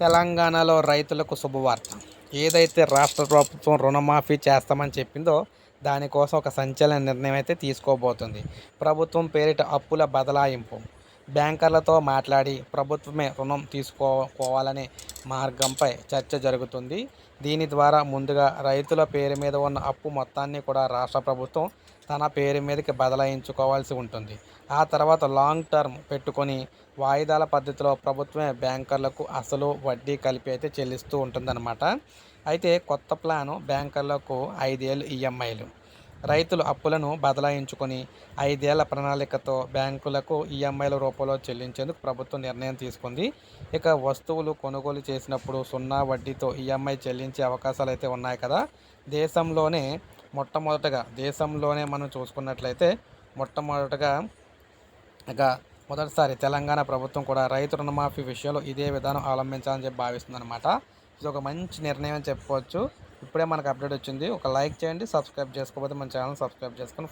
తెలంగాణలో రైతులకు శుభవార్త. ఏదైతే రాష్ట్ర ప్రభుత్వం రుణమాఫీ చేస్తామని చెప్పిందో దానికోసం ఒక సంచలన నిర్ణయం అయితే తీసుకోబోతుంది. ప్రభుత్వం పేరిట అప్పుల బదలాయింపు. బ్యాంకర్లతో మాట్లాడి ప్రభుత్వమే రుణం తీసుకోవాలనే మార్గంపై చర్చ జరుగుతుంది. దీని ద్వారా ముందుగా రైతుల పేరు మీద ఉన్న అప్పు మొత్తాన్ని కూడా రాష్ట్ర ప్రభుత్వం తన పేరు మీదకి బదలాయించుకోవాల్సి ఉంటుంది. ఆ తర్వాత లాంగ్ టర్మ్ పెట్టుకొని వాయిదాల పద్ధతిలో ప్రభుత్వమే బ్యాంకర్లకు అసలు వడ్డీ కలిపి అయితే చెల్లిస్తూ ఉంటుందన్నమాట. అయితే కొత్త ప్లాను బ్యాంకర్లకు ఐదేళ్ళు ఈఎంఐలు. రైతులు అప్పులను బదలాయించుకొని ఐదేళ్ళ ప్రణాళికతో బ్యాంకులకు ఈఎంఐల రూపంలో చెల్లించేందుకు ప్రభుత్వం నిర్ణయం తీసుకుంది. ఇక వస్తువులు కొనుగోలు చేసినప్పుడు సున్నా వడ్డీతో ఈఎంఐ చెల్లించే అవకాశాలు అయితే ఉన్నాయి కదా. దేశంలోనే మొట్టమొదటగా దేశంలోనే మనం చూసుకున్నట్లయితే మొట్టమొదటగా ఇక మొదటిసారి తెలంగాణ ప్రభుత్వం కూడా రైతు రుణమాఫీ విషయంలో ఇదే విధానం అవలంబించాలని చెప్పి భావిస్తుంది అనమాట ఇది ఒక మంచి నిర్ణయం చెప్పుకోవచ్చు. ఇప్పుడే మనకు అప్డేట్ వచ్చింది. ఒక లైక్ చేయండి సబ్స్క్రైబ్ చేసుకోకపోతే మన ఛానల్ సబ్స్క్రైబ్ చేసుకొని